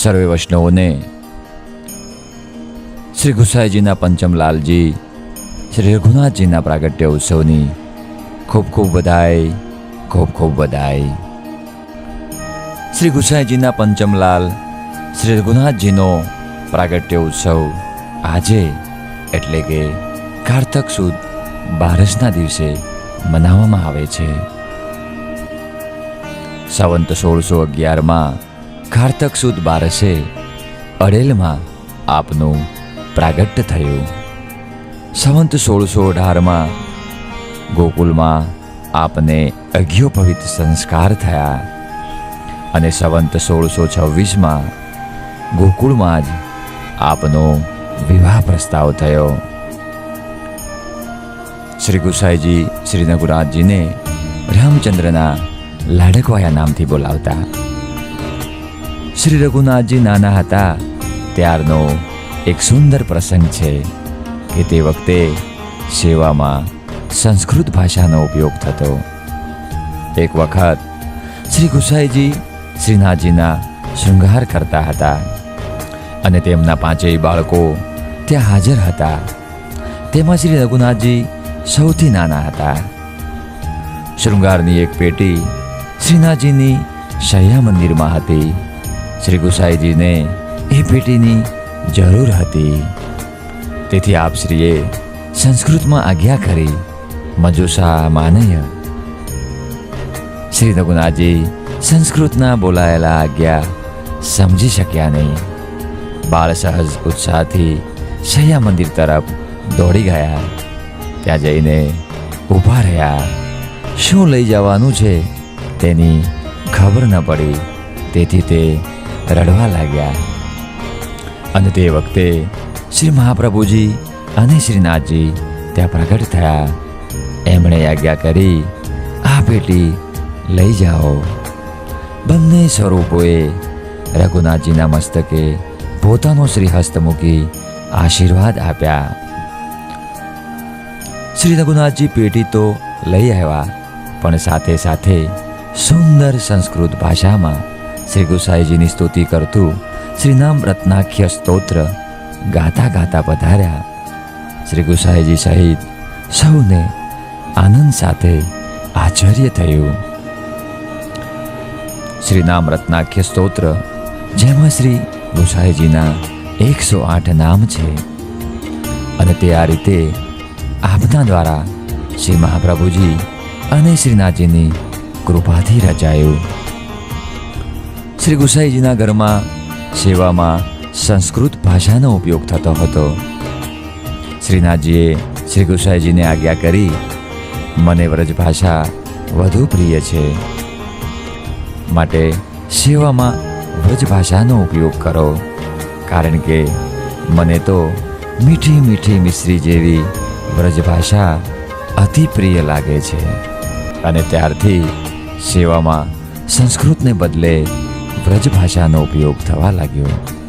સર્વે વૈષ્ણવોને શ્રી ગુસાઈજીના પંચમલાલજી શ્રી રઘુનાથજીના પ્રાગટ્ય ઉત્સવની ખૂબ ખૂબ બધાઈ ખૂબ ખૂબ બધાઈ શ્રી ગુસાઈજીના પંચમલાલ શ્રી રઘુનાથજીનો પ્રાગટ્ય ઉત્સવ આજે એટલે કે કારતક સુદ બારસના દિવસે મનાવવામાં આવે છે. સંવંત સોળસો અગિયારમાં કારતક સુદ બારસે અડેલમાં આપનું પ્રાગટ્ય થયું. સંવંત સોળસો અઢારમાં ગોકુલમાં આપને અજ્ઞોપવિત સંસ્કાર થયા અને સંવંત સોળસો છવ્વીસમાં ગોકુળમાં જ આપનો વિવાહ પ્રસ્તાવ થયો. શ્રી ગુસાઈજી શ્રી રામચંદ્રના લાડકવાયા નામથી બોલાવતા શ્રી રઘુનાથજી નાના હતા. ત્યારનો એક સુંદર પ્રસંગ છે કે તે વખતે સેવામાં સંસ્કૃત ભાષાનો ઉપયોગ થતો. એક વખત શ્રી ગુસાઈજી શ્રીનાથજીના શૃંગાર કરતા હતા અને તેમના પાંચેય બાળકો ત્યાં હાજર હતા. તેમાં શ્રી રઘુનાથજી સૌથી નાના હતા. શૃંગારની એક પેટી શ્રીનાથજીની શૈયા મંદિરમાં હતી. શ્રી ગુસાઈજીને એ પેટીની જરૂર હતી. તેથી આપશ્રીએ સંસ્કૃતમાં આજ્ઞા કરી મજુષા માનય. શ્રી રઘુનાથજી સંસ્કૃતના બોલાયેલા આજ્ઞા સમજી શક્યા નહીં. બાળ સહજ ઉત્સાહથી સૈયા મંદિર તરફ દોડી ગયા. ત્યાં જઈને ઊભા રહ્યા. શું લઈ જવાનું છે તેની ખબર ન પડી. તેથી તે રડવા લાગ્યા. અને તે વખતે શ્રી મહાપ્રભુજી અને શ્રીનાથજી ત્યાં પ્રગટ થયા. એમણે આજ્ઞા કરી, આ પેટી લઈ જાઓ. બંને સ્વરૂપોએ રઘુનાથજીના મસ્તકે પોતાનો શ્રીહસ્ત મૂકી આશીર્વાદ આપ્યા. શ્રી રઘુનાથજી પેટી તો લઈ આવ્યા, પણ સાથે સાથે સુંદર સંસ્કૃત ભાષામાં શ્રી ગુસાઈજીની સ્તુતિ કરતું શ્રીનામ રત્નાખ્ય સ્તોત્ર ગાતા ગાતા પધાર્યા. શ્રી ગુસાઈજી સહિત સૌને આનંદ સાથે આશ્ચર્ય થયું. શ્રીનામ રત્નાખ્ય સ્તોત્ર, જેમાં શ્રી ગુસાઈજીના એકસો આઠ નામ છે. અને તે આ રીતે આપના દ્વારા શ્રી મહાપ્રભુજી અને શ્રીનાથજીની કૃપાથી રચાયું. શ્રી ગુસાઈજીના ઘરમાં સેવામાં સંસ્કૃત ભાષાનો ઉપયોગ થતો હતો. શ્રીનાથજીએ શ્રી ગુસાઈજીને આજ્ઞા કરી, મને વ્રજ ભાષા વધુ પ્રિય છે. માટે સેવામાં વ્રજ ભાષાનો ઉપયોગ કરો. કારણ કે મને તો મીઠી મીઠી મિશ્રી જેવી વ્રજ ભાષા અતિ પ્રિય લાગે છે. અને ત્યારથી સેવામાં સંસ્કૃતને બદલે વ્રજ ભાષાનો ઉપયોગ થવા લાગ્યો.